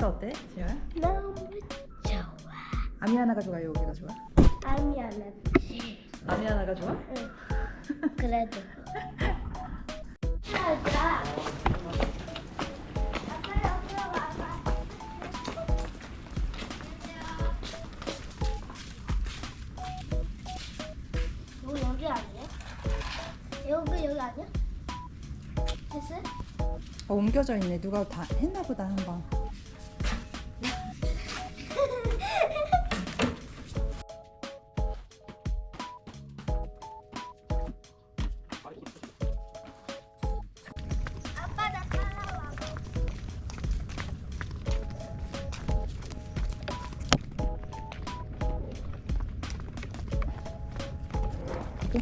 숙소 어때? 지효야? 너무 좋아. 아미아나가 좋아요? 여기가 좋아? 해. 아미아나가 좋아? 응. 그래도. 가자. 여기 여기 아니야? 여기 여기 아니야? 됐어? 어, 옮겨져 있네. 누가 다 했나 보다 한 번.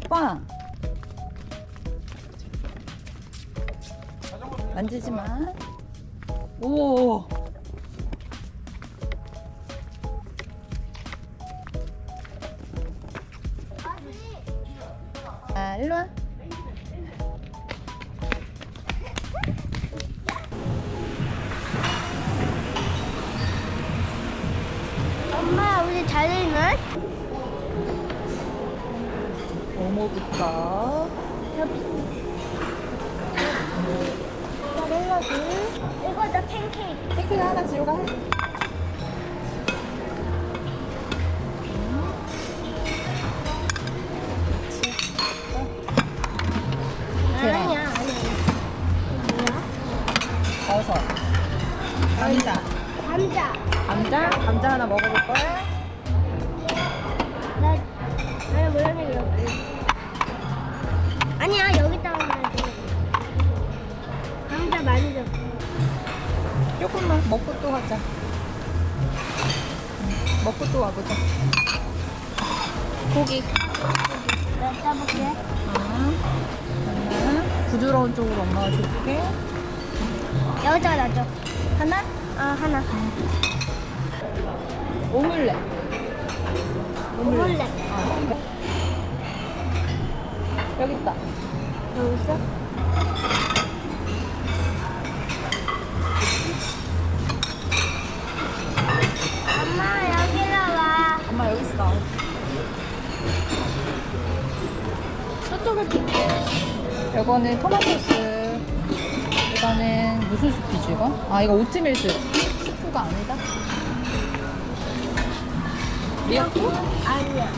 오빠. 만지지 마. 오. 아, 일로 와. 엄마 우리 자리는 뭐뭐부터. 샐러드 이거 나 팬케이크 팬케이크 하나 해. 아니야 아니야 뭐야? 버섯. 감자. 감자 감자? 감자 하나 먹어볼 거야? 나 나는 모양이 여기 아니야 여기다가 놔줘 감자 많이 줬어 조금만 먹고 또. 응, 먹고 또 와보자. 고기. 나 따볼게 응. 부드러운 쪽으로 엄마가 줄게. 여기다가 놔줘 하나? 아 하나 오믈렛. 오믈렛 어. 여기 있다. 여기 있어? 엄마 여기로 와 엄마 여기 있어. 저쪽에 줄게. 이거는 토마토 스 이거는 무슨 스프지 이거? 아 이거 오트밀 스 스프가 아니다. 미역국? 아니야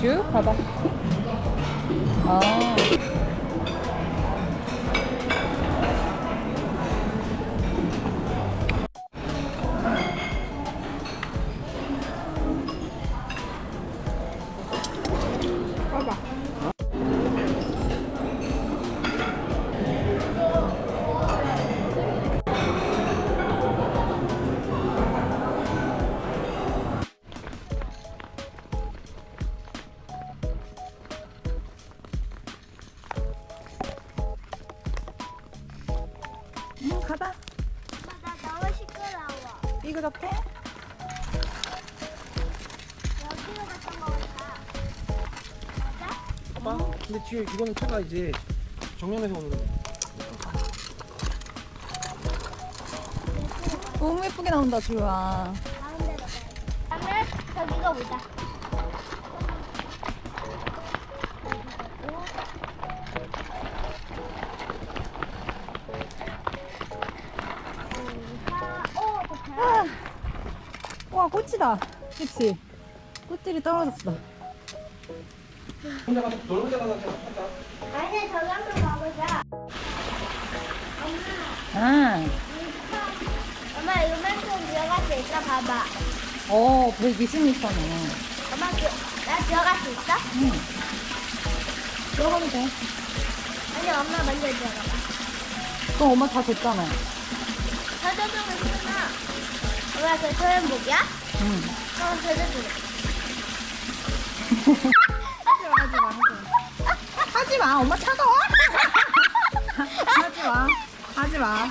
쭉 봐봐. 아. 시끄러워 삐그덕해? 여기로 갔던 거 같아 맞아? 봐봐. 근데 지금 이거는 차가 이제 정면에서 오는 거야. 너무 예쁘게 나온다, 지우야. 가운데로 가야 돼 그러면 저기가 보자 꽃이다. 그치? 꽃들이 떨어졌어. 혼자 가서 그냥 찾자. 아니, 저기 한번 가보자. 엄마, 아, 엄마 이만큼 들어갈 수 있어? 봐봐. 어, 120m네. 엄마, 그, 나 들어갈 수 있어? 응. 들어가면 돼. 아니, 엄마 먼저 들어가봐. 그럼 엄마 다 줬잖아. 저저쪽은 쓰나? 엄마, 그 소연복이야? 응. 어, 저저쪽. 하지 마, 하지 마, 하지 마. 하지 마, 엄마 차가워. 하지 마. 하지 마.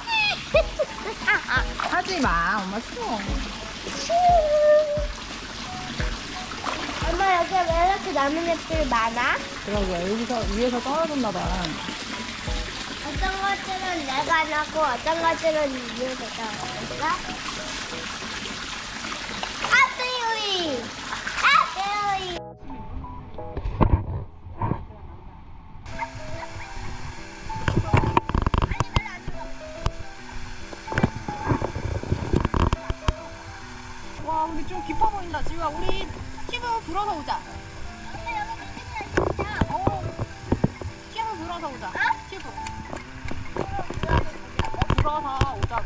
하지 마, 엄마 추워. 엄마 엄마 여기 왜 이렇게 나뭇잎들 많아? 그러게 여기서 위에서 떨어졌나 봐. 어떤 것들은 내가 나고 어떤 것들은 위에서 떨어졌어? 와 우리 좀 깊어 보인다 지우야. 우리 튜브 불어서 오자. 어 튜브 불어서 오자. 튜브. 불어서 오자고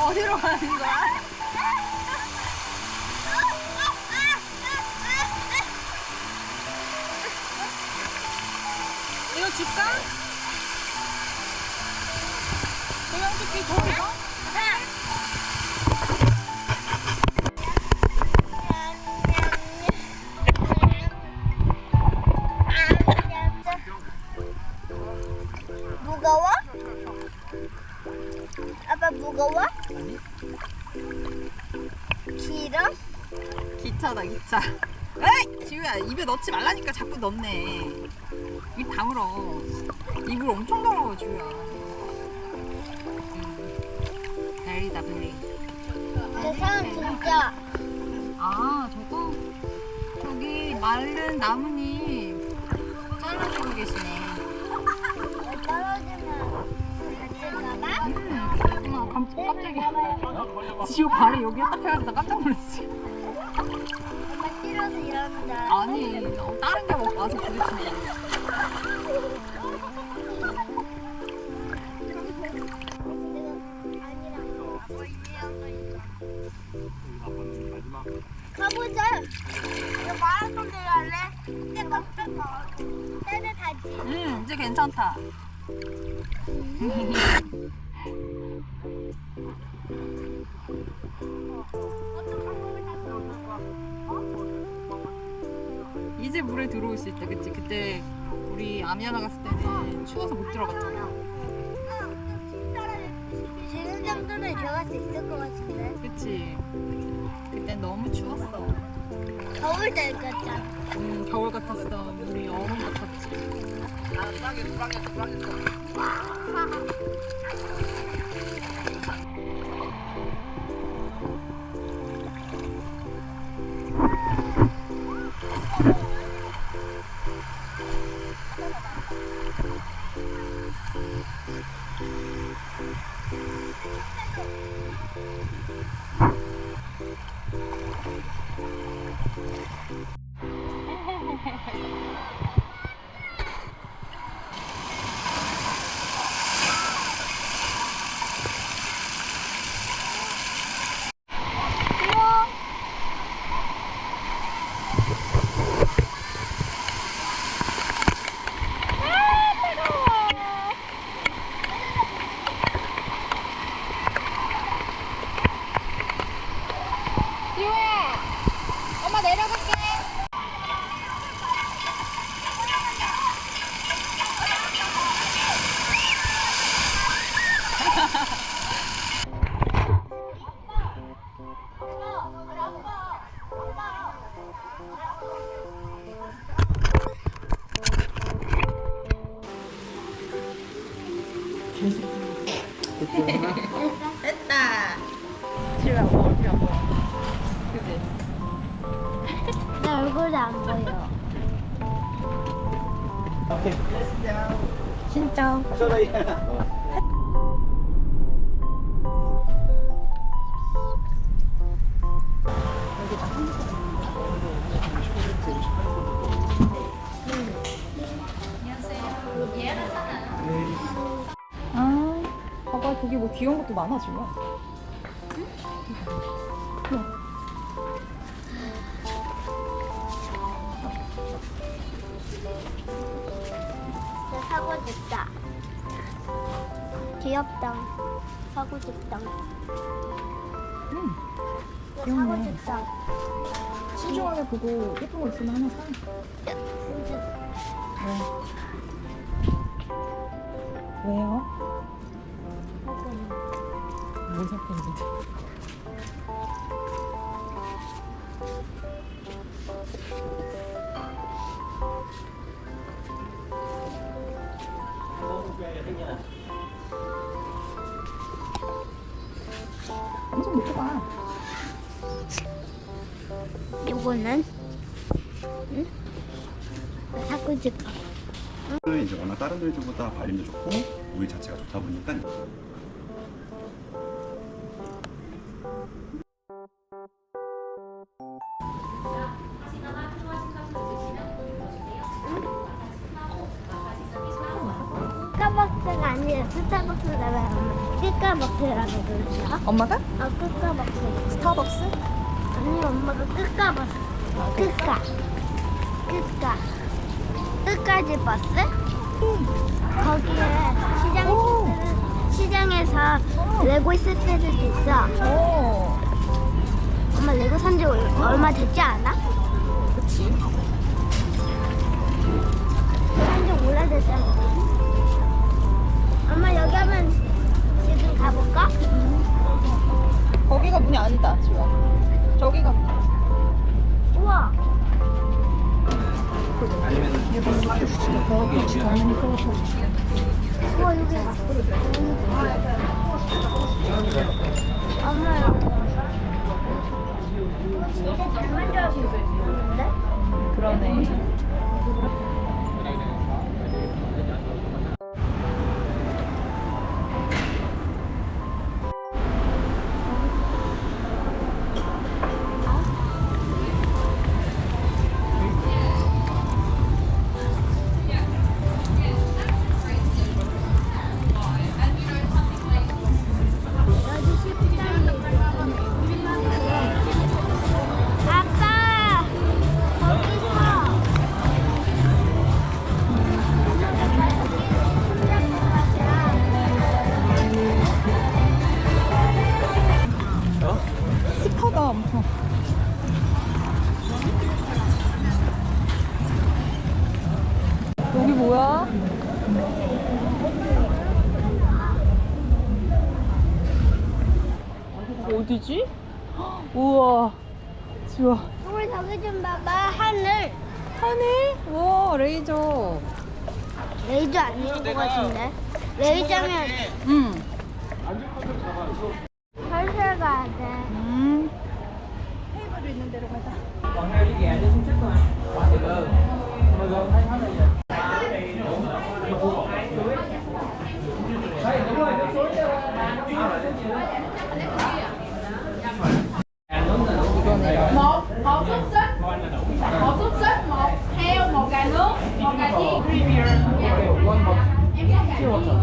어디로 가는 거야? 이거 줄까? 고양식기 저기 가? 기차다 기차 에이! 지우야 입에 넣지 말라니까 자꾸 넣네. 입 다물어. 입을 엄청 더러워 지우야. 음. 베리다 베리 저 사람 진짜. 아 저거? 저기 마른 나뭇잎 잘라주고 계시네. 떨어지면 다칠까봐? 음, 어머 깜, 깜짝이야. 지우 발이 여기에 딱 해가지고 나 깜짝 놀랐지 엄마 싫어서 이러는 줄. 아니 어, 다른 게뭐 와서 부딪히는 거야 가보자. 이거 마라톤 대회 할래? 근데 깜짝 놀랐어. 따뜻하지? 음 이제 괜찮다 이제 물에 들어올 수 있다 그치? 그때 우리 아미아나 갔을 때는 추워서 못 들어갔잖아. 지금 정도는 들어갈 수 있을 것 같은데. 그치 더울 때 같잖아. 음 겨울 같았어 물이 얼음 같았지 지우야 됐다 지우야 엄마 얼굴이 안 보여 그지? 아무도 안 보여. 오케이. 진짜. 아, 봐봐 저기 뭐 귀여운 것도 많아 지금. 나 사고 싶다. 귀엽다. 사고 싶다. 음, 나 귀엽네. 사고 싶다. 신중하게 보고 예쁜 거 있으면 하나 사. 진짜 왜? 왜요? 뭘 샀고 있는데? 엄청 예쁘다. 요거는 응? 싶다. 는 이제 워낙 다른 돌주보다 발림도 좋고 우유 자체가 좋다 보니까 끝까벅스라고 그러죠? 엄마가? 아 끝까벅스. 스타벅스? 아니 엄마가 끝까벅스. 끝까. 끝까. 끝까지 버스? 거기에 시장 오. 시장에서 레고 있을 때도 있어. 오. 엄마 레고 산지 얼마 됐지 않아? 그치. 산지 오래됐잖아. 엄마 여기 지금 가볼까? 거기가 문이 아니다, 지금. 저기가. 우와. 우와 여기. 엄마. 이게 정말 좋아 보이는데? 그러네. 어디지? 우와, 좋아. 우리 저기 좀 봐봐 하늘 하늘? 우와, 레이저. 레이저 아닌 것 같은데 레이저면 응. 살살 가야 돼 음. 이거네요. Gà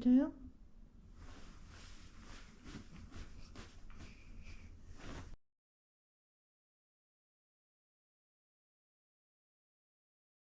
잘 자요?